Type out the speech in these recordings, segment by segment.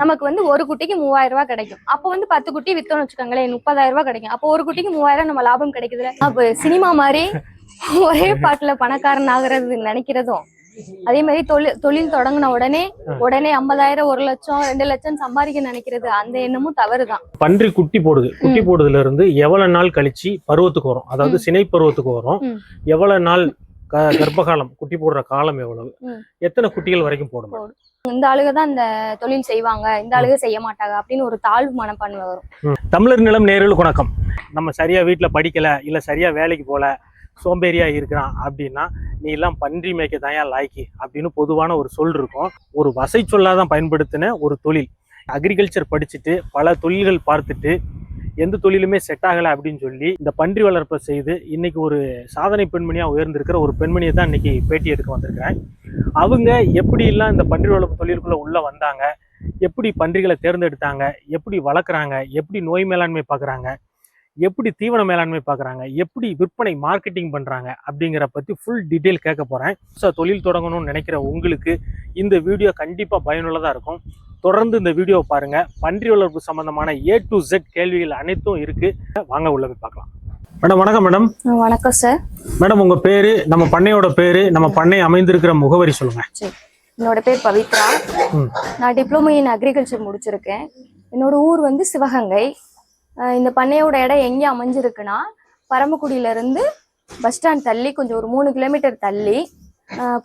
நமக்கு வந்து ஒரு குட்டிக்கு மூவாயிரம் ரூபாய் கிடைக்கும். அப்போ வந்து பத்து குட்டி வித்தோம்னு வச்சுக்கோங்களேன் முப்பதாயிரம் ரூபாய் கிடைக்கும். அப்போ ஒரு குட்டிக்கு மூவாயிரம் நம்ம லாபம் கிடைக்குதுல. அப்போ சினிமா மாதிரி ஒரே பாட்டுல பணக்காரன் ஆகுறது நினைக்கிறதும். அதே மாதிரி தொழில் தொழில் தொடங்கின உடனே உடனே ஐம்பதாயிரம் ஒரு லட்சம் ரெண்டு லட்சம் சம்பாதிக்க நினைக்கிறது அந்த எண்ணமும் தவறுதான். பன்றி குட்டி போடுது. குட்டி போடுறதுல இருந்து எவ்வளவு நாள் கழிச்சு பருவத்துக்கு வரும்? அதாவது சினை பருவத்துக்கு வரும். எவ்வளவு நாள் கர்ப்பகாலம் குட்டி போடுற காலம் எவ்வளவு. எத்தனை குட்டிகள் வரைக்கும் போடும் இந்த ஆளுக தான் இந்த தொழில் செய்வாங்க இந்த ஆளுக செய்ய மாட்டாங்க அப்படின்னு ஒரு தாழ்வு மனப்பான்மை வரும். தமிழர் நிலம் நேர்களுக்கு வணக்கம். நம்ம சரியா வீட்டுல படிக்கல இல்ல சரியா வேலைக்கு போல சோம்பேறியா இருக்கிறான் அப்படின்னா நீ எல்லாம் பன்றி மேய்க்க தாயா லாய்க்கு அப்படின்னு பொதுவான ஒரு சொல் இருக்கும். ஒரு வசை சொல்லாதான் பயன்படுத்தின ஒரு தொழில். அக்ரிகல்ச்சர் படிச்சுட்டு பல தொழில்கள் பார்த்துட்டு எந்த தொழிலுமே செட் ஆகலை அப்படின்னு சொல்லி இந்த பன்றி வளர்ப்பை செய்து இன்னைக்கு ஒரு சாதனை பெண்மணியாக உயர்ந்திருக்கிற ஒரு பெண்மணியை தான் இன்னைக்கு பேட்டி எடுக்க வந்திருக்கிறேன். அவங்க எப்படிலாம் இந்த பன்றி வளர்ப்பு தொழிலுக்குள்ள உள்ள வந்தாங்க? எப்படி பன்றிகளை தேர்ந்தெடுத்தாங்க? எப்படி வளர்க்குறாங்க? எப்படி நோய் மேலாண்மை பார்க்குறாங்க எப்படி தீவன மேலாண்மை பார்க்குறாங்க எப்படி விற்பனை மார்க்கெட்டிங் பண்ணுறாங்க அப்படிங்கிற பற்றி ஃபுல் டீட்டெயில் கேட்க போகிறேன் ஸோ தொழில் தொடங்கணும்னு நினைக்கிற உங்களுக்கு இந்த வீடியோ கண்டிப்பாக பயனுள்ளதாக இருக்கும். தொடர்ந்து இந்த வீடியோவை பாருங்கள் பன்றி வளர்ப்பு சம்மந்தமான ஏ டு Z கேள்விகள் அனைத்தும் இருக்குது வாங்க உள்ள போய் பார்க்கலாம். மேடம் வணக்கம் மேடம். வணக்கம் சார் மேடம் உங்கள் பேர் நம்ம பண்ணையோட பேர் நம்ம பண்ணை அமைந்திருக்கிற முகவரி சொல்லுங்கள் என்னோட பேர் பவித்ரா. நான் டிப்ளமோ இன் அக்ரிகல்ச்சர் முடிச்சிருக்கேன். என்னோட ஊர் வந்து சிவகங்கை. இந்த பண்ணையோட இடம் எங்கே அமைஞ்சிருக்குன்னா பரமக்குடியில இருந்து பஸ் ஸ்டாண்ட் தள்ளி கொஞ்சம் ஒரு மூணு கிலோமீட்டர் தள்ளி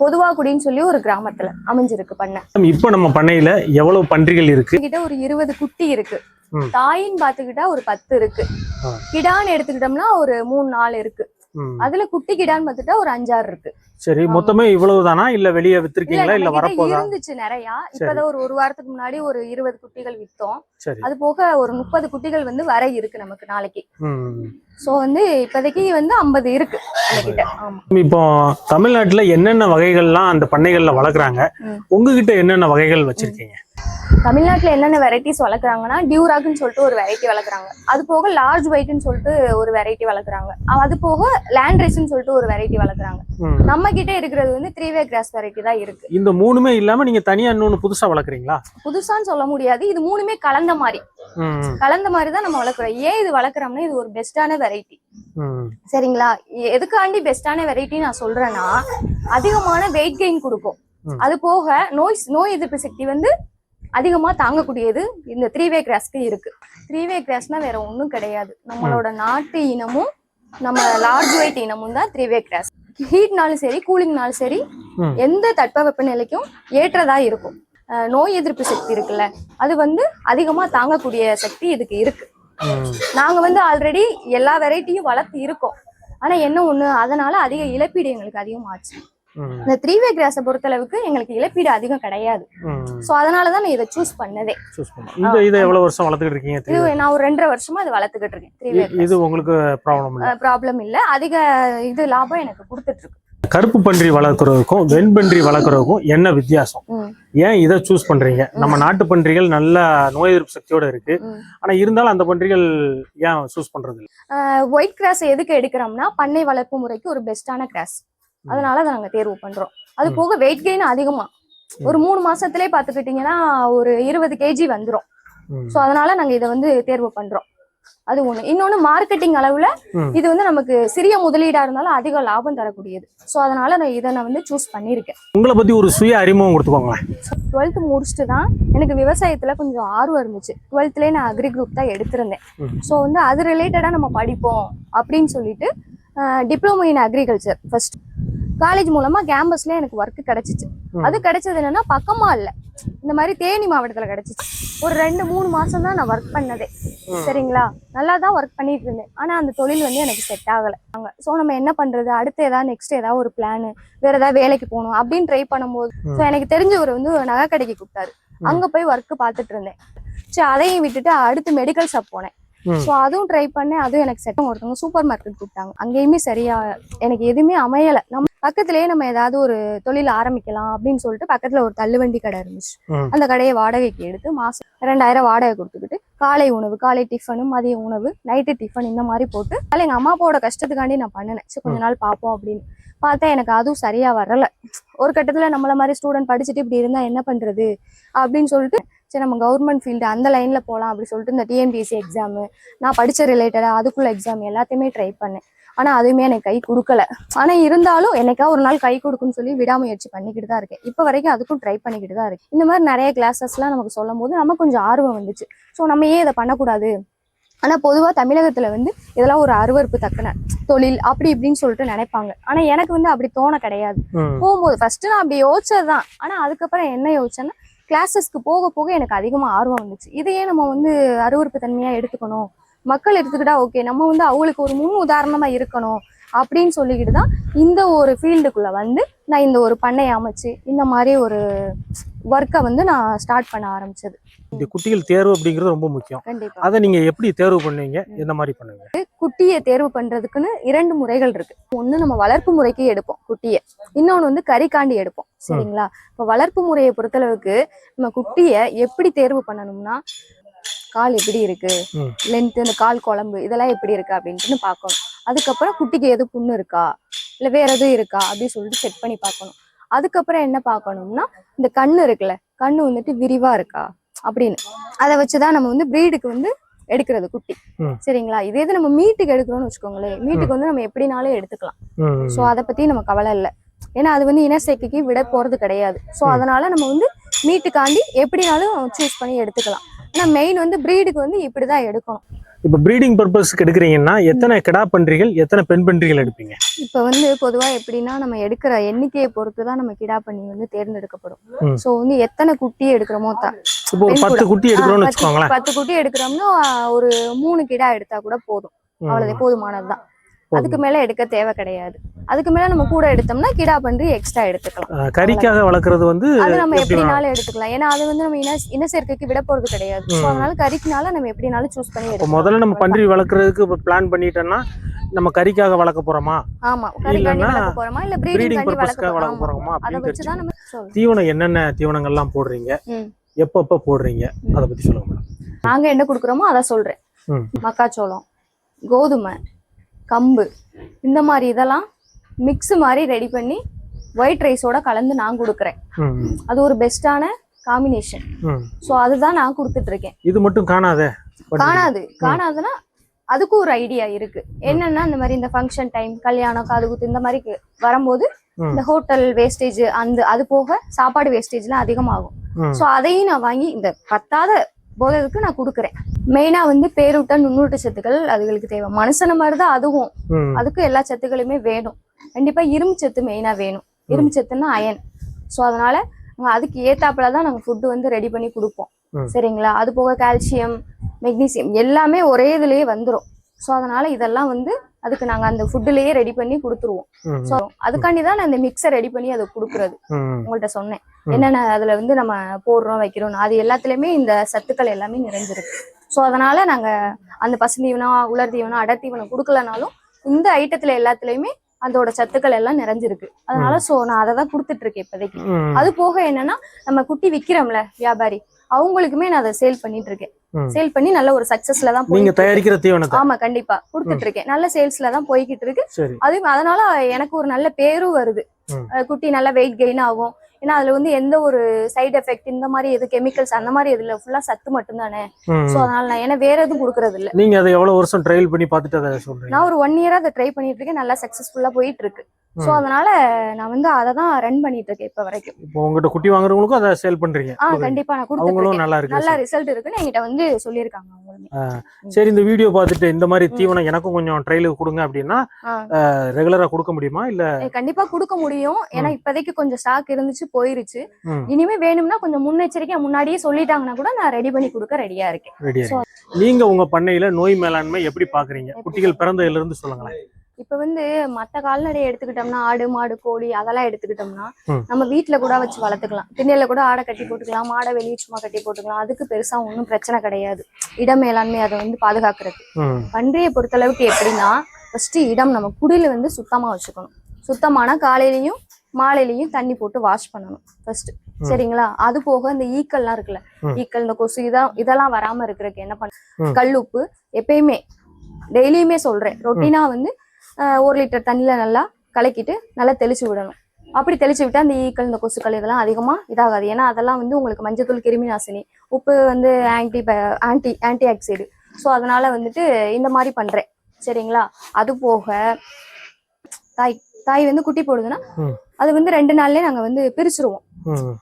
பொதுவாக்குடின்னு சொல்லி ஒரு கிராமத்துல அமைஞ்சிருக்கு பண்ணை. இப்போ நம்ம பண்ணையில் எவ்வளவு பன்றிகள் இருக்குது கிட்ட ஒரு இருபது குட்டி இருக்கு. தாயின்னு பாத்துக்கிட்டா ஒரு பத்து இருக்கு. கிடான்னு எடுத்துக்கிட்டோம்னா ஒரு மூணு நாலு இருக்கு. அதுல குட்டி கிடான்னு பார்த்துட்டா ஒரு அஞ்சாறு இருக்கு. சரி மொத்தமே இவ்வளவுதானா இல்ல வெளியே வித்திருக்கீங்களா? இல்ல வரப்போதா? இருந்துச்சு நிறைய. இப்பதான் ஒரு ஒரு வாரத்துக்கு முன்னாடி ஒரு இருபது குட்டிகள் வித்தோம். அது போக ஒரு முப்பது குட்டிகள் வந்து வர இருக்கு நமக்கு நாளைக்கு. சோ வந்து இப்போதைக்கு வந்து ஐம்பது இருக்கு நம்மகிட்ட ஆமா. இப்போ தமிழ்நாட்டுல என்னென்ன வகைகள்லாம் அந்த பண்ணைகள்ல வளர்க்குறாங்க. உங்ககிட்ட என்னென்ன வகைகள் வச்சிருக்கீங்க? தமிழ்நாட்டுல என்னென்ன வெரைட்டிஸ் வளர்க்குறாங்கன்னா டியூராக்னு சொல்லிட்டு ஒரு வெரைட்டி வளர்க்குறாங்க. அது போக லார்ஜ் ஒயிட்னு சொல்லிட்டு ஒரு வெரைட்டி வளர்க்குறாங்க. அது போக லேண்ட் ரைஸ்னு சொல்லிட்டு ஒரு வெரைட்டி வளர்க்குறாங்க. நம்ம கிட்ட இருக்கிறது வந்து த்ரீ வே கிராஸ் வெரைட்டி தான் இருக்கு. இந்த மூணுமே இல்லாம நீங்க தனியா இன்னொன்னு புதுசா வளர்க்குறீங்களா? புதுசான்னு சொல்ல முடியாது. இது மூணுமே கலந்த மாதிரி. கலந்த மாதிரி தான் நம்ம வளர்க்குறோம். ஏன் இது வளர்க்குறோம்னா இது ஒரு பெஸ்டான வெரைட்டி சரிங்களா? எதுக்காண்டி பெஸ்டான வெரைட்டி நான் சொல்றேன்னா அதிகமான வெயிட் கெயின் கொடுக்கும். அது போக நோய் நோய் எதிர்ப்பு சக்தி வந்து அதிகமா தாங்கக்கூடியது இந்த த்ரீ வே கிராஸ்க்கு இருக்கு. த்ரீ வே கிராஸ்னா வேற ஒண்ணும் கிடையாது. நம்மளோட நாட்டு இனமும் நம்ம லார்ஜ் வெயிட் இனமும் தான் த்ரீ வே கிராஸ் ஹீட்னாலும் சரி கூலிங்னாலும் சரி. எந்த தட்பவெப்ப நிலைக்கும் ஏற்றதா இருக்கும். நோய் எதிர்ப்பு சக்தி இருக்குல்ல அது வந்து அதிகமா தாங்கக்கூடிய சக்தி இதுக்கு இருக்கு. நாங்க வந்து ஆல்ரெடி எல்லா வெரைட்டியும் வளர்த்து இருக்கோம். ஆனா என்ன ஒண்ணு அதனால அதிக இழப்பீடு எங்களுக்கு அதிகமாச்சு. இந்த த்ரீ வே கிராஸை பொறுத்தளவுக்கு எங்களுக்கு இழப்பீடு அதிகம் கிடையாது. சோ அதனாலதான் நான் இதை சூஸ் பண்ணதே. இந்த இதை எவ்வளவு வருஷம் வளர்த்துக்கிட்டு இருக்கீங்க. நான் ஒரு ரெண்டரை வருஷமா இது வளர்த்துக்கிட்டு இருக்கேன். இது உங்களுக்கு ப்ராப்ளம் இல்லை? ப்ராப்ளம் இல்ல. அதிக இது லாபம் எனக்கு கொடுத்துட்டு இருக்கு. கருப்பு பன்றி வளர்க்குறதுக்கும் வெண்பன்றி வளர்க்குறதுக்கும் என்ன வித்தியாசம்? ஏன் இதை சூஸ் பண்றீங்க? நம்ம நாட்டு பன்றிகள் நல்ல நோய் எதிர்ப்பு சக்தியோட இருக்கு. ஆனா இருந்தாலும் அந்த பன்றிகள் ஏன் சூஸ் பண்றது இல்ல? ஒயிட் கிராஸ் எதுக்கு எடுக்கிறோம்னா பண்ணை வளர்ப்பு முறைக்கு ஒரு பெஸ்டான கிராஸ் அதனால அதை நாங்க தேர்வு பண்றோம். அது. போக வெயிட் கெயின் அதிகமா. ஒரு மூணு மாசத்திலே பாத்துக்கிட்டீங்கன்னா ஒரு இருபது கேஜி வந்துரும். சோ அதனால நாங்க இதை வந்து தேர்வு பண்றோம். அது ஒண்ணு. இன்னொன்னு மார்க்கெட்டிங் அளவுல. இது வந்து நமக்கு சிறிய முதலீடா இருந்தாலும் அதிக லாபம் தரக்கூடியது. சோ அதனால நான் இதை நான் வந்து சூஸ் பண்ணியிருக்கேன். உங்களை பத்தி ஒரு சுய அறிமுகம் கொடுத்துக்கோங்களேன். டுவெல்த் முடிச்சுட்டு தான் எனக்கு விவசாயத்துல கொஞ்சம் ஆர்வம் இருந்துச்சு. டுவெல்த்லேயே நான் அக்ரி குரூப் தான் எடுத்திருந்தேன். ஸோ வந்து அது ரிலேட்டடா நம்ம படிப்போம் அப்படின்னு சொல்லிட்டு diploma in agriculture first college மூலமா கேம்பஸ்ல எனக்கு ஒர்க் கிடைச்சிச்சு. அது கிடைச்சது என்னன்னா பக்கமா இல்ல இந்த மாதிரி தேனி மாவட்டத்துல கிடைச்சிச்சு ஒரு ரெண்டு மூணு மாசம் தான் நான் ஒர்க் பண்ணதே. சரிங்களா நல்லா தான் ஒர்க் பண்ணிட்டு இருந்தேன் ஆனா அந்த தொழில் வந்து எனக்கு செட் ஆகல ஸோ நம்ம என்ன பண்றது அடுத்து ஏதாவது நெக்ஸ்ட் ஏதாவது ஒரு பிளான் வேற ஏதாவது வேலைக்கு போகணும் அப்படின்னு ட்ரை பண்ணும்போது. ஸோ எனக்கு தெரிஞ்சவர் வந்து ஒரு நகை கடைக்கு கூப்பிட்டாரு. அங்க போய் ஒர்க் பார்த்துட்டு இருந்தேன் சரி அதையும் விட்டுட்டு அடுத்து மெடிக்கல் ஷாப் போனேன். ஸோ அதுவும் ட்ரை பண்ணேன். அதுவும் எனக்கு செட் ஒருத்தவங்க சூப்பர் மார்க்கெட் கூப்பிட்டாங்க. அங்கேயுமே சரியா எனக்கு எதுவுமே அமையல. நம்ம பக்கத்துலயே நம்ம ஏதாவது ஒரு தொழில் ஆரம்பிக்கலாம் அப்படின்னு சொல்லிட்டு பக்கத்துல ஒரு தள்ளுவண்டி கடை இருந்துச்சு. அந்த கடையை வாடகைக்கு எடுத்து மாசம் ரெண்டாயிரம் வாடகை கொடுத்துக்கிட்டு காலை உணவு காலை டிஃபனு மதிய உணவு நைட்டு டிஃபன் இந்த மாதிரி போட்டு அதில் எங்க அம்மா அப்பாவோட கஷ்டத்துக்காண்டி நான் பண்ணினேன். சரி கொஞ்ச நாள் பார்ப்போம் அப்படின்னு. பார்த்தா எனக்கு அதுவும் சரியா வரல. ஒரு கட்டத்துல நம்மள மாதிரி ஸ்டூடெண்ட் படிச்சுட்டு இப்படி இருந்தா என்ன பண்றது? அப்படின்னு சொல்லிட்டு சரி நம்ம கவர்மெண்ட் ஃபீல்டு அந்த லைன்ல போகலாம் அப்படி சொல்லிட்டு இந்த டிஎன்பிஎஸ்சி எக்ஸாமு நான் படிச்ச ரிலேட்டடாக அதுக்குள்ள எக்ஸாம் எல்லாத்தையுமே ட்ரை பண்ணேன். ஆனா அதுவுமே எனக்கு கை கொடுக்கல. ஆனா இருந்தாலும் என்னைக்கா ஒரு நாள் கை கொடுக்குன்னு சொல்லி விடாமுயற்சி பண்ணிக்கிட்டு தான் இருக்கேன். இப்போ வரைக்கும் அதுக்கும் ட்ரை பண்ணிக்கிட்டு தான் இருக்கேன். இந்த மாதிரி நிறைய கிளாஸஸ்லாம் நமக்கு சொல்லும் போது நமக்கு கொஞ்சம் ஆர்வம் வந்துச்சு. ஸோ நம்ம ஏன் இதை பண்ணக்கூடாது? ஆனா பொதுவா தமிழகத்துல வந்து இதெல்லாம் ஒரு அருவருப்பு தக்கன தொழில் அப்படி இப்படின்னு சொல்லிட்டு நினைப்பாங்க. ஆனா எனக்கு வந்து அப்படி தோண கிடையாது. போகும்போது ஃபர்ஸ்ட் நான் அப்படி யோசிச்சதுதான். ஆனா அதுக்கப்புறம் என்ன யோசிச்சேன்னா கிளாஸஸ்க்கு போக போக எனக்கு அதிகமாக ஆர்வம் வந்துச்சு. இதையே நம்ம வந்து அருவறுப்பு தன்மையாக எடுத்துக்கணும். மக்கள் எடுத்துக்கிட்டா ஓகே நம்ம வந்து அவங்களுக்கு ஒரு முன் உதாரணமாக இருக்கணும் அப்படின்னு சொல்லிக்கிட்டு தான் இந்த ஒரு ஃபீல்டுக்குள்ளே வந்து நான் இந்த ஒரு பண்ணை அமைச்சு இந்த மாதிரி ஒரு ஒர்க்கை வந்து நான் ஸ்டார்ட் பண்ண ஆரம்பித்தது இந்த குட்டிகள் தேர்வு அப்படிங்கிறது ரொம்ப முக்கியம். அதை நீங்க எப்படி தேர்வு பண்ணுவீங்க? எந்த மாதிரி பண்ணுவீங்க? குட்டியை தேர்வு பண்றதுக்குன்னு இரண்டு முறைகள் இருக்கு. ஒண்ணு நம்ம வளர்ப்பு முறைக்கு எடுப்போம் குட்டியை. இன்னொன்னு வந்து கறிக்காண்டி எடுப்போம். சரிங்களா? இப்ப வளர்ப்பு முறையை பொறுத்தளவுக்கு நம்ம குட்டியை எப்படி தேர்வு பண்ணணும்னா கால் எப்படி இருக்கு. லென்த் இந்த கால் குழம்பு இதெல்லாம் எப்படி இருக்கு அப்படின்ட்டு பார்க்கணும். அதுக்கப்புறம் குட்டிக்கு எது புண்ணு இருக்கா? இல்ல வேற எதுவும் இருக்கா? அப்படின்னு சொல்லிட்டு செக் பண்ணி பார்க்கணும். அதுக்கப்புறம் என்ன பார்க்கணும்னா இந்த கண்ணு இருக்குல்ல கண்ணு வந்துட்டு விரிவா இருக்கா? அப்படின்னு. அதை வச்சுதான் நம்ம வந்து பிரீடுக்கு வந்து எடுக்கிறது குட்டி. சரிங்களா? இதே இது நம்ம மீட்டுக்கு எடுக்கிறோம்னு வச்சுக்கோங்களேன். மீட்டுக்கு வந்து நம்ம எப்படினாலும் எடுத்துக்கலாம். ஸோ அதை பத்தி நம்ம கவலை இல்லை. ஏன்னா அது வந்து இன சேர்க்கைக்கு விட போறது கிடையாது. ஸோ ம். அதனால நம்ம வந்து மீட்டுக்காண்டி எப்படினாலும் சூஸ் பண்ணி எடுத்துக்கலாம். ஆனா மெயின் வந்து பிரீடுக்கு வந்து இப்படிதான் எடுக்கணும். இப்ப ப்ரீடிங் பர்பஸ்க்கு எடுக்கிறீங்கன்னா எத்தனை கிடா பன்றிகள் எத்தனை பெண் பன்றிகள் எடுப்பீங்க இப்போ வந்து பொதுவா எப்படின்னா நம்ம எடுக்கிற எண்ணிக்கையை பொறுத்து தான் நம்ம கிடா பண்ணி வந்து தேர்ந்தெடுக்கப்படும். ஸோ வந்து எத்தனை குட்டி எடுக்கிறோமோ தான் இப்போ ஒரு பத்து கூட. குட்டி எடுக்கிறோம்னு வச்சுக்கோங்களேன் பத்து குட்டி எடுக்கிறோம்னா ஒரு மூணு கிடா எடுத்தா கூட போதும் ம். அவ்வளவு போதுமானதுதான் போதும். அதுக்கு மேல எடுக்க தேவை கிடையாது. அதுக்கு மேல நம்ம கூட எடுத்தோம்னா கிடா பன்றி எக்ஸ்ட்ரா எடுத்துக்கலாம். கறிக்காக வளர்க்கறது வந்து அது நம்ம. எப்படினாலும் எடுத்துக்கலாம். ஏன்னா அது வந்து நம்ம இன இன சேர்க்கைக்கு விட போறது கிடையாது. ஸோ. அதனால கறிக்குனால நம்ம எப்படினாலும் சூஸ் பண்ணி எடுக்கலாம் முதல்ல நம்ம பன்றி வளர்க்கறதுக்கு பிளான் பண்ணிட்டோம்னா நம்ம கறிக்காக வளர்க்க போறோமா? ஆமா. இல்லைன்னா வளர்க்க போறோமா? இல்ல பிரீடிங் பர்பஸ்க்காக வளர்க்க போறோமா? அப்படின்னு தீவனம் என்னென்ன தீவனங்கள்லாம் போடுறீங்க? ம். எப்பப்ப போடுறீங்க. அதை பத்தி சொல்லுங்க மேடம். நாங்க என்ன கொடுக்குறோமோ அதை சொல்றேன். மக்காச்சோளம் கோதுமை கம்பு. இந்த மாதிரி இதெல்லாம் மிக்ஸ் மாதிரி ரெடி பண்ணி ஒயிட் ரைஸோட கலந்து நான் கொடுக்குறேன். அது ஒரு பெஸ்டான காம்பினேஷன். ஸோ அதுதான் நான் கொடுத்துட்டு இருக்கேன் இது மட்டும் காணாதே? காணாது. காணாதுன்னா அதுக்கும் ஒரு ஐடியா இருக்கு. என்னன்னா இந்த மாதிரி இந்த ஃபங்க்ஷன் டைம் கல்யாணம் காதுகுத்து இந்த மாதிரி வரும்போது. இந்த ஹோட்டல் வேஸ்டேஜ் அந்த அது போக சாப்பாடு வேஸ்டேஜ்லாம் அதிகமாகும். ஸோ அதையும் நான் வாங்கி இந்த பத்தாத போததுக்கு நான் கொடுக்குறேன். மெயினா வந்து பேரூட்ட நுண்ணூட்ட சத்துக்கள் அதுகளுக்கு தேவை. மனுஷன மாதிரி தான் அதுவும். ம், அதுக்கு எல்லா சத்துக்களுமே வேணும். கண்டிப்பா இரும்பு சத்து மெயினா வேணும். இரும்பு சத்துன்னா அயன் ஸோ அதனால அதுக்கு ஏத்தாப்புல தான் நாங்க ஃபுட்டு வந்து ரெடி பண்ணி கொடுப்போம். சரிங்களா? அது போக கால்சியம் மெக்னீசியம் எல்லாமே ஒரே இதுலயே வந்துரும். ஸோ அதனால இதெல்லாம் வந்து அதுக்கு நாங்க அந்த ஃபுட்டுலயே ரெடி பண்ணி கொடுத்துருவோம். ஸோ அதுக்காண்டி தான் நான் இந்த மிக்ஸை ரெடி பண்ணி அதை கொடுக்குறது. ம், உங்கள்ட்ட சொன்னேன். என்னென்ன அதுல வந்து நம்ம போடுறோம் வைக்கிறோம் அது எல்லாத்துலயுமே இந்த சத்துக்கள் எல்லாமே நிறைஞ்சிருக்கு. ஸோ அதனால நாங்க அந்த பசுந்தீவனம் உலர் தீவனம் அடர் தீவனம் கொடுக்கலனாலும் இந்த ஐட்டத்துல எல்லாத்துலயுமே அதோட சத்துக்கள் எல்லாம் நிறைஞ்சிருக்கு. அதனால சோ நான் அதை தான் கொடுத்துட்டு இருக்கேன் இப்போதைக்கு அது போக என்னன்னா நம்ம குட்டி விக்கிறோம்ல வியாபாரி அவங்களுக்குமே நான் அதை சேல் பண்ணிட்டு இருக்கேன். சேல் பண்ணி நல்ல ஒரு சக்சஸ்ல தான் நீங்க. தயாரிக்கிற தீவனத்தை? ஆமா கண்டிப்பா. கொடுத்துட்டு இருக்கேன் நல்ல சேல்ஸ்ல தான் போய்கிட்டு இருக்கு அது அதனால எனக்கு ஒரு நல்ல பேரும் வருது. குட்டி நல்லா வெயிட் கெயின் ஆகும். ஏன்னா அதுல வந்து எந்த ஒரு சைடு எஃபெக்ட் இந்த மாதிரி எது கெமிக்கல்ஸ் அந்த மாதிரி எதுல ஃபுல்லா சத்து மட்டும்தானே? ம். சோ அதனால நான் ஏன்னா வேற எதுவும் கொடுக்கறது இல்ல நீங்க அதை எவ்வளவு வருஷம் ட்ரையல் பண்ணி சொல்றீங்க? நான் ஒரு ஒன் இயரா அதை ட்ரை பண்ணிட்டு இருக்கேன். நல்லா சக்சஸ்ஃபுல்லா போயிட்டு இருக்கு. சோ. அதனால நான் வந்து அதை தான் ரன் பண்ணிட்டு இருக்கேன் இப்ப வரைக்கும். இப்போ உங்ககிட்ட குட்டி வாங்குறவங்களுக்கும் அதை சேல் பண்றீங்க. ஆ கண்டிப்பா நான் இருக்கேன். நல்லா இருக்கு நல்ல ரிசல்ட் இருக்குன்னு என்கிட்ட வந்து சொல்லியிருக்காங்க அவங்களுமே. சரி இந்த வீடியோ பார்த்துட்டு இந்த மாதிரி. தீவனம் எனக்கும் கொஞ்சம் ட்ரையலுக்கு கொடுங்க அப்படின்னா. ரெகுலரா கொடுக்க முடியுமா? இல்ல கண்டிப்பா கொடுக்க முடியும். ஏன்னா இப்போதைக்கு கொஞ்சம் ஸ்டாக் இருந்துச்சு போயிருச்சு. இனிமே வேணும்னா கொஞ்சம் முன்னெச்சரிக்கையா முன்னாடியே சொல்லிட்டாங்கன்னா கூட நான் ரெடி பண்ணி கொடுக்க ரெடியா இருக்கேன். ரெடியா நீங்க உங்க பண்ணையில நோய் மேலாண்மை எப்படி பாக்குறீங்க குட்டிகள் பிறந்ததுல இருந்து சொல்லுங்களேன். இப்ப வந்து மத்த கால்நடையை எடுத்துக்கிட்டோம்னா ஆடு மாடு கோழி அதெல்லாம் எடுத்துக்கிட்டோம்னா. நம்ம வீட்ல கூட வச்சு வளர்த்துக்கலாம். திண்ணையில கூட ஆடை கட்டி போட்டுக்கலாம் மாடை வெளியே சும்மா கட்டி போட்டுக்கலாம். அதுக்கு பெருசா ஒன்றும் பிரச்சனை கிடையாது. இட மேலாண்மை அதை வந்து பாதுகாக்கிறது. பன்றியை பொறுத்தளவுக்கு எப்படின்னா ஃபர்ஸ்ட் இடம் நம்ம குடில வந்து சுத்தமா வச்சுக்கணும். சுத்தமான காலையிலயும் மாலையிலயும் தண்ணி போட்டு வாஷ் பண்ணணும் ஃபர்ஸ்ட். சரிங்களா? அது போக இந்த ஈக்கள்லாம் இருக்குல்ல. ஈக்கள் இந்த கொசு இதா இதெல்லாம் வராம இருக்கிறதுக்கு என்ன பண்ண ம். கல்லுப்பு எப்பயுமே டெய்லியுமே சொல்றேன். ரொட்டீனா வந்து ஒரு லிட்டர் தண்ணியில நல்லா கலக்கிட்டு நல்லா தெளிச்சு விடணும். அப்படி தெளிச்சு விட்டா அந்த ஈக்கள் இந்த கொசுக்கள் இதெல்லாம் அதிகமா இதாகாது. ஏன்னா அதெல்லாம் வந்து உங்களுக்கு மஞ்சத்தூள் கிருமி நாசினி உப்பு வந்து anti anti anti oxide so அதனால வந்துட்டு இந்த மாதிரி பண்றேன். சரிங்களா? அது போக தாய் தாய் வந்து குட்டி போடுதுன்னா. அது வந்து ரெண்டு நாள்லயே நாங்க வந்து பிரிச்சிருவோம்.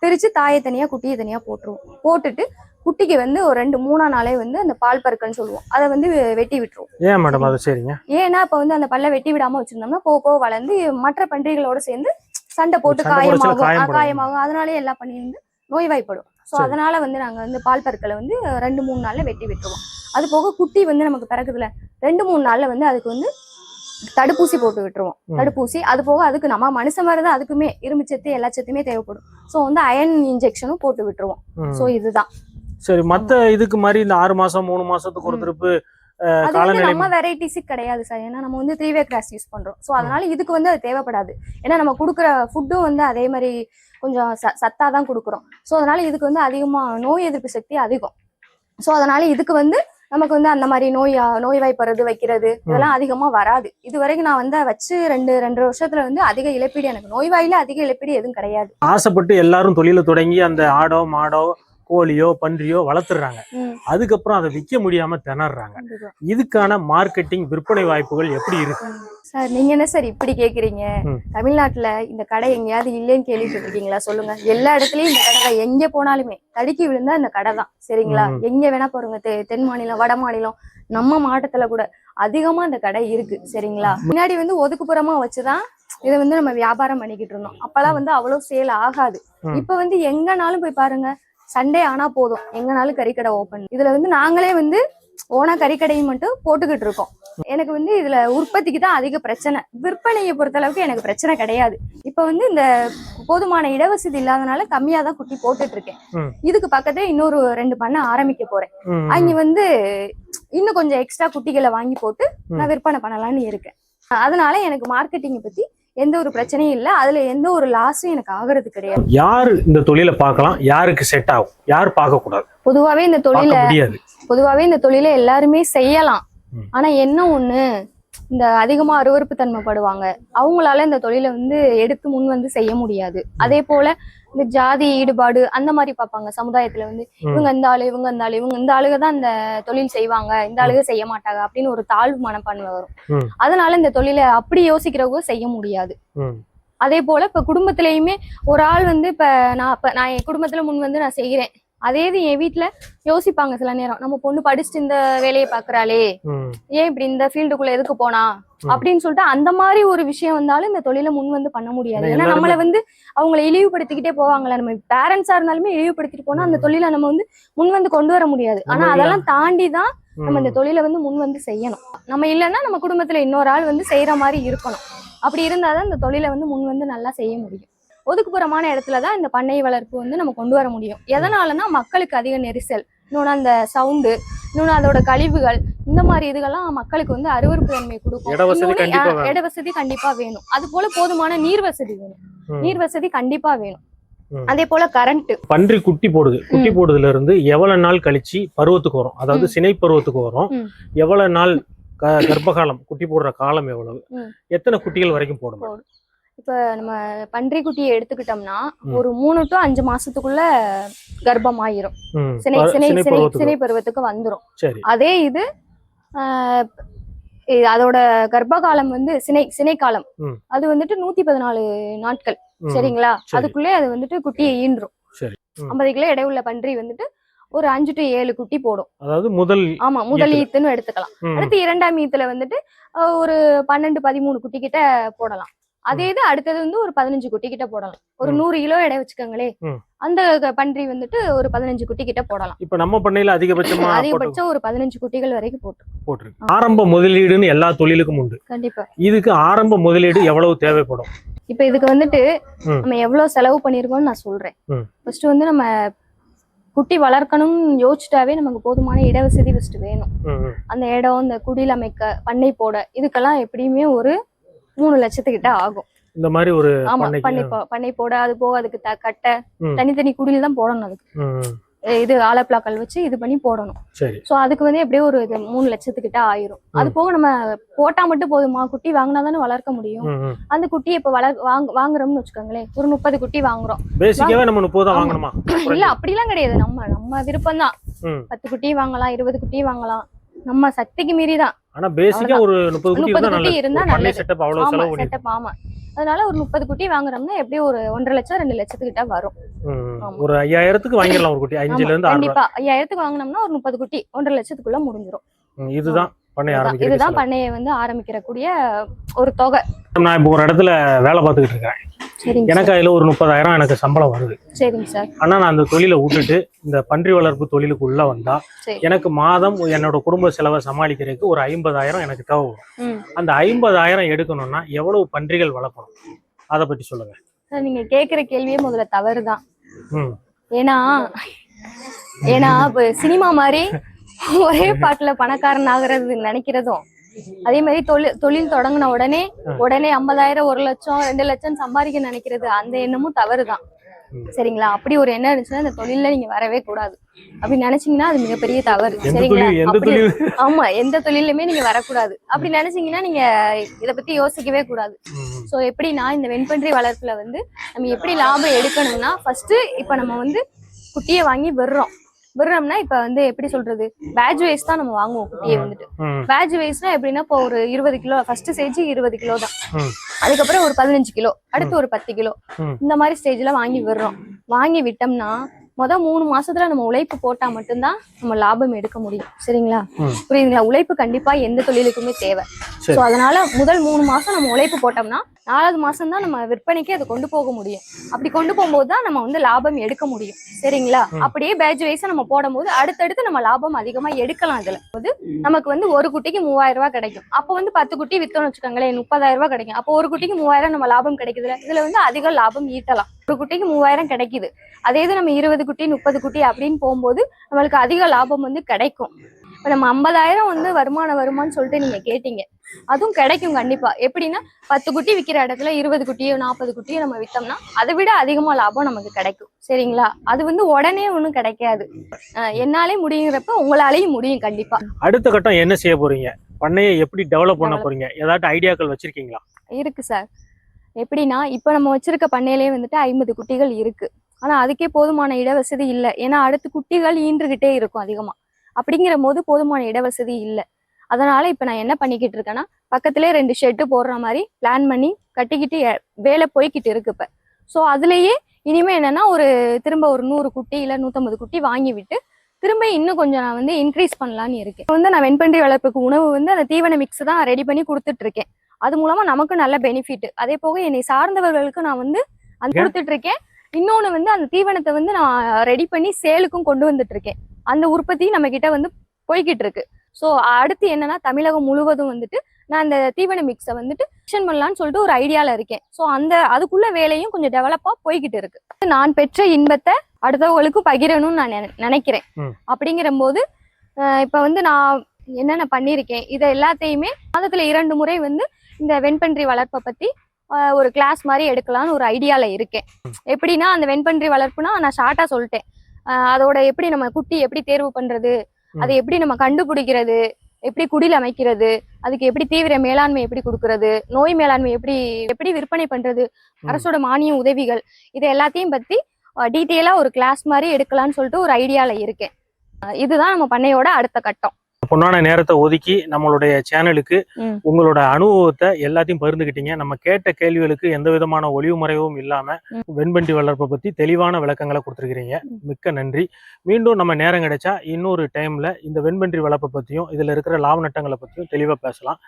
பிரிச்சு தாயை தனியா குட்டியை தனியா போட்டுருவோம். போட்டுட்டு குட்டிக்கு வந்து ஒரு ரெண்டு மூணா நாளே வந்து அந்த பால் பருக்கன்னு சொல்லுவோம். அதை வந்து வெட்டி விட்டுருவோம். ஏன் மேடம் அது சரிங்க ஏன்னா இப்ப வந்து அந்த பல்ல வெட்டி விடாம வச்சிருந்தோம்னா போக போக வளர்ந்து மற்ற பன்றிகளோட சேர்ந்து சண்டை போட்டு காயமாகும். காயமாகும். அதனாலே எல்லா பண்ணி வந்து நோய்வாய்ப்படும். ஸோ. அதனால வந்து நாங்க வந்து பால் பற்களை வந்து ரெண்டு மூணு நாள்ல வெட்டி விட்டுருவோம். அது போக குட்டி வந்து நமக்கு பிறகுதுல ரெண்டு மூணு நாள்ல வந்து அதுக்கு வந்து தடுப்பூசி போட்டு விட்டுருவோம். தடுப்பூசி. அது போக அதுக்கு நம்ம மனுஷன் மாதிரி தான் அதுக்குமே இரும்பு சத்து எல்லா சத்துமே தேவைப்படும். ஸோ வந்து அயன் இன்ஜெக்ஷனும் போட்டு விட்டுருவோம். ஸோ இதுதான். சரி மத்த இதுக்கு மாதிரி இந்த ஆறு மாசம் மூணு மாசத்துக்கு ஒரு. திருப்பு நம்ம வெரைட்டிஸுக்கு கிடையாது சார் ஏன்னா நம்ம வந்து த்ரீ வே கிராஸ் யூஸ் பண்றோம் ஸோ அதனால இதுக்கு வந்து அது தேவைப்படாது. ஏன்னா நம்ம கொடுக்குற ஃபுட்டும் வந்து அதே மாதிரி கொஞ்சம் ச சத்தா தான் கொடுக்குறோம். ஸோ அதனால இதுக்கு வந்து அதிகமா நோய் எதிர்ப்பு சக்தி அதிகம். ஸோ அதனால இதுக்கு வந்து நமக்கு வந்து அந்த மாதிரி நோய் நோய்வாய்ப்படுறது வைக்கிறது இதெல்லாம் அதிகமா வராது. இது வரைக்கும் நான் வந்து வச்சு ரெண்டு ரெண்டு வருஷத்துல வந்து அதிக இழப்பீடு எனக்கு நோய்வாயில அதிக இழப்பீடு எதுவும் கிடையாது. ஆசைப்பட்டு எல்லாரும் தொழில தொடங்கி அந்த ஆடோ மாடோ கோழியோ பன்றியோ வளர்த்துறாங்க. அதுக்கப்புறம் அதை விற்க முடியாம திணறாங்க. இதுக்கான மார்க்கெட்டிங் விற்பனை வாய்ப்புகள் எப்படி இருக்கு? சார் நீங்க என்ன சார் இப்படி கேக்குறீங்க. தமிழ்நாட்டுல இந்த கடை எங்கேயாவது இல்லைன்னு கேள்விப்பட்டிருக்கீங்களா? சொல்லுங்க. எல்லா இடத்துலயும் இந்த கடை தான். எங்க போனாலுமே தடுக்கி விழுந்தா இந்த கடை தான். சரிங்களா. எங்க வேணா தெ- தென் மாநிலம் வட மாநிலம் நம்ம மாவட்டத்துல கூட அதிகமா இந்த கடை இருக்கு. சரிங்களா? முன்னாடி வந்து ஒதுக்குப்புறமா வச்சுதான் இதை வந்து நம்ம வியாபாரம் பண்ணிக்கிட்டு இருந்தோம். அப்பெல்லாம் வந்து அவ்வளவு சேல் ஆகாது. இப்ப வந்து எங்கனாலும் போய் பாருங்க சண்டே ஆனா போதும். எங்கனாலும் கறிக்கடை ஓபன் இதுல வந்து நாங்களே வந்து ஓனா கறிக்கடையும் மட்டும் போட்டுக்கிட்டு இருக்கோம். எனக்கு வந்து இதுல உற்பத்திக்கு தான் அதிக பிரச்சனை. விற்பனையை பொறுத்த அளவுக்கு எனக்கு பிரச்சனை கிடையாது. இப்ப வந்து இந்த போதுமான இடவசதி இல்லாதனால கம்மியா தான் குட்டி போட்டுட்டு இருக்கேன். இதுக்கு பக்கத்துல இன்னொரு ரெண்டு பண்ண ஆரம்பிக்க போறேன். அங்க வந்து இன்னும் கொஞ்சம் எக்ஸ்ட்ரா குட்டிகளை வாங்கி போட்டு. நான் விற்பனை பண்ணலாம்னு இருக்கேன். அதனால எனக்கு மார்க்கெட்டிங் பத்தி எந்த ஒரு பிரச்சனையும் இல்ல. அதுல எந்த ஒரு லாஸும் எனக்கு ஆகுறது கிடையாது. யாரு இந்த தொழிலை பார்க்கலாம்? யாருக்கு செட் ஆகும்? யார் பார்க்க கூடாது பொதுவாவே இந்த தொழில பொதுவாவே இந்த தொழிலை எல்லாருமே செய்யலாம். ஆனா என்ன ஒண்ணு? இந்த அதிகமா அருவருப்பு தன்மைப்படுவாங்க அவங்களால இந்த தொழிலை வந்து எடுத்து முன் வந்து செய்ய முடியாது. அதே போல இந்த ஜாதி ஈடுபாடு அந்த மாதிரி பார்ப்பாங்க. சமுதாயத்துல வந்து. இவங்க இந்த ஆளு இவங்க இந்த ஆளு இவங்க இந்த ஆளுக தான் இந்த தொழில் செய்வாங்க. இந்த ஆளுக செய்ய மாட்டாங்க அப்படின்னு ஒரு தாழ்வு மனப்பான்மை. வரும். அதனால இந்த தொழிலை அப்படி யோசிக்கிறவங்க செய்ய முடியாது. அதே போல இப்ப குடும்பத்திலயுமே ஒரு ஆள் வந்து இப்ப நான் இப்ப நான் என் குடும்பத்துல முன் வந்து நான் செய்யறேன் அதே இது என் வீட்ல யோசிப்பாங்க சில நேரம். நம்ம பொண்ணு படிச்சுட்டு இந்த வேலையை பாக்குறாளே. ஏன் இப்படி இந்த ஃபீல்டுக்குள்ள எதுக்கு போனா. அப்படின்னு சொல்லிட்டு அந்த மாதிரி ஒரு விஷயம் வந்தாலும் இந்த தொழிலை முன் வந்து பண்ண முடியாது. ஏன்னா நம்மள வந்து அவங்களை இழிவுபடுத்திக்கிட்டே போவாங்களா நம்ம பேரண்ட்ஸா இருந்தாலுமே இழிவுபடுத்திட்டு போனா அந்த. தொழிலை நம்ம வந்து முன் வந்து கொண்டு வர முடியாது. ஆனா அதெல்லாம் தாண்டி தான் நம்ம இந்த. தொழிலை வந்து முன் வந்து செய்யணும். நம்ம இல்லைன்னா நம்ம குடும்பத்துல இன்னொரு ஆள் வந்து செய்யற மாதிரி இருக்கணும். அப்படி இருந்தாதான் இந்த தொழிலை வந்து முன் வந்து நல்லா செய்ய முடியும். ஒதுக்குப்புறமான இடத்துல தான் இந்த பண்ணை வளர்ப்பு வந்து நம்ம கொண்டு வர முடியும். எதனாலனா மக்களுக்கு அதிக நெரிசல் இன்னொன்று அந்த சவுண்டு இன்னொன்று அதோட கழிவுகள் இந்த மாதிரி இதுகெல்லாம் மக்களுக்கு வந்து அருவருப்பு தன்மை கொடுக்கும். இட வசதி கண்டிப்பா வேணும். அது போல போதுமான நீர் வசதி வேணும். நீர் வசதி கண்டிப்பா வேணும். அதே போல கரண்ட் பன்றி குட்டி போடுது. குட்டி போடுறதுல இருந்து எவ்வளவு நாள் கழிச்சு பருவத்துக்கு வரும்? அதாவது. சினை பருவத்துக்கு வரும். எவ்வளவு நாள் கர்ப்பகாலம் குட்டி போடுற காலம் எவ்வளவு. எத்தனை குட்டிகள் வரைக்கும் போடும் இப்ப நம்ம பன்றி குட்டியை எடுத்துக்கிட்டோம்னா. ஒரு மூணு டு அஞ்சு மாசத்துக்குள்ள கர்ப்பமாயிரும் ம். சினை சினை சினை சினை பருவத்துக்கு சரி அதே இது அதோட கர்ப்ப காலம் வந்து சினை சினை காலம். அது வந்துட்டு நூத்தி பதினாலு நாட்கள். சரிங்களா சரி. அதுக்குள்ளே அது வந்துட்டு குட்டியை ஈன்றும். ஐம்பது கிலோ எடையுள்ள பன்றி வந்துட்டு ஒரு அஞ்சு டு ஏழு குட்டி போடும் அதாவது முதல் ஆமா முதல். ஈத்துன்னு எடுத்துக்கலாம். அடுத்து இரண்டாம் ஈத்துல வந்துட்டு ஒரு பன்னெண்டு பதிமூணு குட்டி கிட்ட போடலாம் அதே இது அடுத்தது வந்து ஒரு பதினஞ்சு குட்டி கிட்ட போடலாம் ஒரு. நூறு கிலோ எடை வச்சுக்கோங்களே. அந்த பன்றி வந்துட்டு ஒரு பதினஞ்சு குட்டி கிட்ட போடலாம் இப்ப நம்ம பண்ணையில அதிகபட்சமா போட்டு அதிகபட்சம் ஒரு பதினஞ்சு குட்டிகள் வரைக்கும் போட்டு போட்டிருக்கு ஆரம்ப முதலீடுன்னு எல்லா தொழிலுக்கும் உண்டு கண்டிப்பா இதுக்கு ஆரம்ப முதலீடு எவ்வளவு தேவைப்படும் இப்ப இதுக்கு வந்துட்டு. நம்ம எவ்வளவு செலவு பண்ணிருக்கோம்னு நான் சொல்றேன். ஃபர்ஸ்ட் வந்து நம்ம குட்டி வளர்க்கணும்னு யோசிச்சிட்டாவே நமக்கு போதுமான இடவசதி ஃபர்ஸ்ட் வேணும். அந்த இடம் இந்த குடில் அமைக்க பண்ணை போட இதுக்கெல்லாம் எப்படியுமே ஒரு மூணு லட்சத்துக்கிட்ட ஆகும். இந்த மாதிரி ஒரு ஆமா பண்ணை பண்ணை போட அது போக அதுக்கு கட்டை. தனித்தனி குடில் தான் போடணும் அதுக்கு. இது ஆலப்பிளாக்கல் வச்சு இது பண்ணி போடணும். ஸோ அதுக்கு வந்து எப்படியும் ஒரு மூணு லட்சத்துக்கிட்ட ஆயிரும். அது போக நம்ம போட்டா மட்டும் போதுமா? குட்டி வாங்கினா தானே வளர்க்க முடியும். அந்த குட்டியை இப்ப வளர் வாங்க வாங்குறோம்னு வச்சுக்கோங்களேன். ஒரு முப்பது குட்டி வாங்குறோம். இல்ல அப்படிலாம் கிடையாது. நம்ம நம்ம விருப்பம் தான். பத்து குட்டி வாங்கலாம் இருபது குட்டி வாங்கலாம். நம்ம சக்திக்கு மீறி தான் ஆனா பேசிக்கா ஒரு முப்பது குட்டி முப்பது இருந்தா குட்டி நல்லது. இருந்தா. செட்டப் அவ்வளவு செலவு பண்ணி செட்டப் ஆமா. அதனால ஒரு முப்பது குட்டி வாங்குறோம்னா எப்படியும் ஒரு ஒன்றரை லட்சம் ரெண்டு லட்சத்துக்கிட்ட வரும். ஆமா. ஒரு ஐயாயிரத்துக்கு வாங்கிடலாம் ஒரு குட்டி. அஞ்சுல ஆமா, இருந்து ஆறு ரூபாய். கண்டிப்பா. ஐயாயிரத்துக்கு வாங்கினோம்னா ஒரு முப்பது குட்டி ஒன்றரை லட்சத்துக்குள்ள முடிஞ்சிரும். இதுதான் பண்ணை இதுதான் ஆரம்பிக்கிறது இதுதான் பண்ணையை வந்து ஆரம்பிக்கிற கூடிய ஒரு தொகை. நான் இப்போ ஒரு இடத்துல வேலை பார்த்துக்கிட்டு இருக்கேன். எனக்கு அதுல ஒரு முப்பதாயிரம் எனக்கு சம்பளம் வருது. சார். சரிங்க சார். ஆனா நான் அந்த தொழிலை விட்டுட்டு இந்த பன்றி வளர்ப்பு தொழிலுக்கு உள்ள வந்தா எனக்கு மாதம் என்னோட குடும்ப செலவை சமாளிக்கிறதுக்கு ஒரு ஐம்பதாயிரம் எனக்கு ம். அந்த ஐம்பதாயிரம் எடுக்கணும்னா எவ்வளவு பன்றிகள் வளர்க்கணும்? அதை பத்தி சொல்லுங்க. சார் நீங்க கேக்குற கேள்வியே முதல்ல தவறுதான். ம். ஏன்னா ஏன்னா சினிமா மாதிரி ஒரே பாட்டுல பணக்காரன் ஆகுறது நினைக்கிறதும் அதே மாதிரி தொழில் தொழில் தொடங்கின உடனே உடனே ஐம்பதாயிரம் ஒரு லட்சம் ரெண்டு லட்சம் சம்பாதிக்க நினைக்கிறது அந்த எண்ணமும் தவறுதான். சரிங்களா? அப்படி ஒரு எண்ணம் இருந்துச்சுன்னா இந்த தொழில்ல நீங்க வரவே கூடாது. அப்படி நினைச்சீங்கன்னா அது மிகப்பெரிய தவறு. சரிங்களா? தொழில் அப்படி தொழில்? ஆமா எந்த தொழிலுமே நீங்க வரக்கூடாது. அப்படி நினைச்சீங்கன்னா நீங்க இத பத்தி யோசிக்கவே கூடாது. ம், ஸோ எப்படின்னா இந்த வெண்பன்றி வளர்ப்புல வந்து நம்ம எப்படி லாபம் எடுக்கணும்னா ஃபர்ஸ்ட் இப்போ நம்ம வந்து குட்டியை வாங்கி விடுறோம். விடுறோம்னா இப்போ வந்து எப்படி சொல்றது? பேட்ச் வைஸ் தான் நம்ம வாங்குவோம் குட்டியை வந்துட்டு. பேட்ச் வைஸ்னா எப்படின்னா இப்போ ஒரு இருபது கிலோ ஃபர்ஸ்ட் ஸ்டேஜ் இருபது கிலோ தான். அதுக்கப்புறம் ஒரு பதினஞ்சு கிலோ அடுத்து ஒரு பத்து கிலோ. இந்த மாதிரி ஸ்டேஜ்ல வாங்கி விடுறோம். வாங்கி விட்டோம்னா முத மூணு மாசத்துல நம்ம உழைப்பு போட்டா மட்டும்தான் நம்ம லாபம் எடுக்க முடியும். சரிங்களா. புரியுதுங்களா? உழைப்பு கண்டிப்பா எந்த தொழிலுக்குமே தேவை. ஸோ அதனால முதல் மூணு மாசம் நம்ம உழைப்பு போட்டோம்னா நாலாவது மாசம் தான் நம்ம விற்பனைக்கு அதை கொண்டு போக முடியும். அப்படி கொண்டு போகும்போது தான் நம்ம வந்து லாபம் எடுக்க முடியும். சரிங்களா. அப்படியே பேட்ச் வைஸா நம்ம போடும்போது அடுத்தடுத்து நம்ம லாபம் அதிகமா எடுக்கலாம் இதுல வந்து நமக்கு வந்து ஒரு குட்டிக்கு மூவாயிரம் ரூபாய் கிடைக்கும். அப்போ வந்து பத்து குட்டி வித்தோம்னு வச்சுக்கோங்களேன் முப்பதாயிரம் ரூபாய் கிடைக்கும். அப்போ ஒரு குட்டிக்கு மூவாயிரம் நம்ம லாபம் கிடைக்குதுல. இதுல வந்து அதிக லாபம் ஈட்டலாம். ஒரு குட்டிக்கு மூவாயிரம் கிடைக்குது. அதே இது நம்ம இருபது குட்டி முப்பது குட்டி அப்படின்னு போகும்போது நம்மளுக்கு அதிக லாபம் வந்து கிடைக்கும். இப்போ நம்ம ஐம்பதாயிரம் வந்து வருமானம் வருமான்னு சொல்லிட்டு நீங்க கேட்டீங்க. அதுவும் கிடைக்கும் கண்டிப்பா. எப்படின்னா பத்து குட்டி விற்கிற இடத்துல இருபது குட்டியோ நாற்பது குட்டியோ நம்ம வித்தோம்னா அதை விட அதிகமா லாபம் நமக்கு கிடைக்கும். சரிங்களா? அது வந்து உடனே ஒன்றும் கிடைக்காது. என்னாலே முடியுங்கிறப்ப உங்களாலேயும் முடியும் கண்டிப்பா. அடுத்த கட்டம் என்ன செய்ய போறீங்க? பண்ணையை எப்படி டெவலப் பண்ண. போறீங்க? ஏதாட்டும் ஐடியாக்கள் வச்சிருக்கீங்களா? இருக்கு சார். எப்படின்னா இப்போ நம்ம வச்சிருக்க பண்ணையிலே வந்துட்டு ஐம்பது குட்டிகள் இருக்கு. ஆனா அதுக்கே போதுமான இடவசதி இல்லை. ஏன்னா அடுத்து குட்டிகள் ஈன்றுகிட்டே இருக்கும் அதிகமா. அப்படிங்கிற போது போதுமான இடவசதி இல்லை. அதனால இப்போ நான் என்ன பண்ணிக்கிட்டு இருக்கேன்னா பக்கத்துலேயே ரெண்டு ஷெட்டு போடுற மாதிரி பிளான் பண்ணி கட்டிக்கிட்டு வேலை போய்கிட்டு இருக்கு இப்போ. ஸோ அதுலேயே இனிமேல் என்னன்னா ஒரு திரும்ப ஒரு நூறு குட்டி இல்லை நூற்றம்பது குட்டி வாங்கி விட்டு திரும்ப இன்னும் கொஞ்சம் நான் வந்து இன்க்ரீஸ் பண்ணலான்னு இருக்கேன். வந்து நான் வெண்பன்றி வளர்ப்புக்கு உணவு வந்து அந்த தீவன மிக்ஸ் தான் ரெடி பண்ணி கொடுத்துட்டு இருக்கேன். அது மூலமா நமக்கு நல்ல பெனிஃபிட் அதே போக என்னை சார்ந்தவர்களுக்கு நான் வந்து ஏன்? கொடுத்துட்டு இருக்கேன் இன்னொன்னு வந்து அந்த தீவனத்தை வந்து நான் ரெடி பண்ணி சேலுக்கும் கொண்டு வந்துட்டு இருக்கேன் அந்த உற்பத்தி நம்ம கிட்ட வந்து போய்கிட்டு இருக்கு ஸோ அடுத்து என்னன்னா தமிழகம் முழுவதும் வந்துட்டு நான் அந்த தீவன மிக்ஸை வந்துட்டு மிஷன் பண்ணலாம்னு சொல்லிட்டு ஒரு ஐடியால இருக்கேன். ஸோ அந்த அதுக்குள்ள வேலையும் கொஞ்சம் டெவலப்பா போய்கிட்டு இருக்கு நான் பெற்ற இன்பத்தை அடுத்தவங்களுக்கு பகிரணும்னு நான் நினை- நினைக்கிறேன். அப்படிங்கிற போது இப்போ வந்து நான் என்னென்ன பண்ணியிருக்கேன்? இதை எல்லாத்தையுமே மாதத்துல இரண்டு முறை வந்து இந்த வெண்பன்றி வளர்ப்பை பத்தி ஆஹ், ஒரு கிளாஸ் மாதிரி எடுக்கலாம்னு ஒரு ஐடியால இருக்கேன். எப்படின்னா அந்த வெண்பன்றி வளர்ப்புனா நான் ஷார்ட்டா சொல்லிட்டேன். அதோட எப்படி நம்ம குட்டி எப்படி தேர்வு பண்றது அதை எப்படி நம்ம கண்டுபிடிக்கிறது எப்படி குடில் அமைக்கிறது அதுக்கு எப்படி தீவிர மேலாண்மை எப்படி கொடுக்கறது நோய் மேலாண்மை எப்படி எப்படி விற்பனை பண்றது. அரசோட மானிய உதவிகள் இது எல்லாத்தையும் பத்தி டீட்டெயிலா ஒரு கிளாஸ் மாதிரி எடுக்கலாம்னு சொல்லிட்டு ஒரு ஐடியால இருக்கேன். இதுதான் நம்ம பண்ணையோட அடுத்த கட்டம். பொண்ணான நேரத்தை ஒதுக்கி நம்மளுடைய சேனலுக்கு. உங்களோட அனுபவத்தை எல்லாத்தையும் பகிர்ந்துக்கிட்டீங்க நம்ம கேட்ட கேள்விகளுக்கு எந்த விதமான ஒளிவு மறைவும் இல்லாம. வெண்பண்டி வளர்ப்பை பத்தி தெளிவான விளக்கங்களை கொடுத்துருக்கிறீங்க. மிக்க நன்றி. மீண்டும் நம்ம நேரம் கிடைச்சா இன்னொரு டைம்ல இந்த வெண்பன்றி வளர்ப்பை பத்தியும் இதுல இருக்கிற லாப நட்டங்களை பத்தியும் தெளிவா பேசலாம்.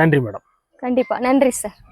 நன்றி மேடம். கண்டிப்பா. நன்றி சார்